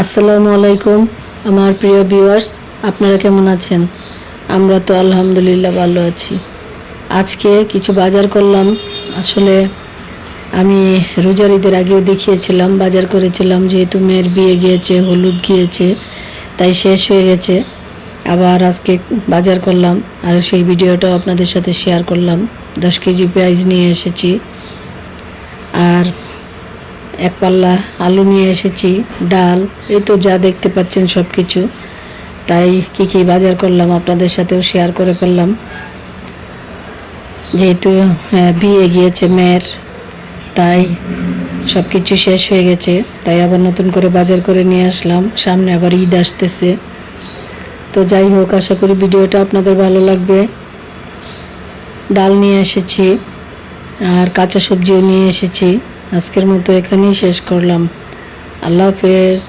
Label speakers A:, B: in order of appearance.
A: আসসালামু আলাইকুম, আমার প্রিয় ভিউয়ার্স আপনারা কেমন আছেন? আমরা তো আলহামদুলিল্লাহ ভালো আছি। আজকে কিছু বাজার করলাম। আসলে আমি রোজার ঈদের আগেও দেখিয়েছিলাম, বাজার করেছিলাম, যেহেতু মেয়ের বিয়ে গিয়েছে, হলুদ গিয়েছে, তাই শেষ হয়ে গেছে। আবার আজকে বাজার করলাম, আর সেই ভিডিওটাও আপনাদের সাথে শেয়ার করলাম। দশ কেজি পেঁয়াজ নিয়ে এসেছি। আর এক পাল্লা আলু নিয়ে এসেছি, ডাল, এই তো যা দেখতে পাচ্ছেন সব কিছু তাই কি কি বাজার করলাম আপনাদের সাথেও শেয়ার করে ফেললাম। যেহেতু বিয়ে গিয়েছে মেয়ের, তাই সব কিছু শেষ হয়ে গেছে। তাই আবার নতুন করে বাজার করে নিয়ে আসলাম। সামনে আবার ঈদ আসতেছে। তো যাই হোক, আশা করি ভিডিওটা আপনাদের ভালো লাগবে। ডাল নিয়ে এসেছি, আর কাঁচা সবজিও নিয়ে এসেছি। আজকের মতো এখানেই শেষ করলাম। আল্লাহ হাফেজ।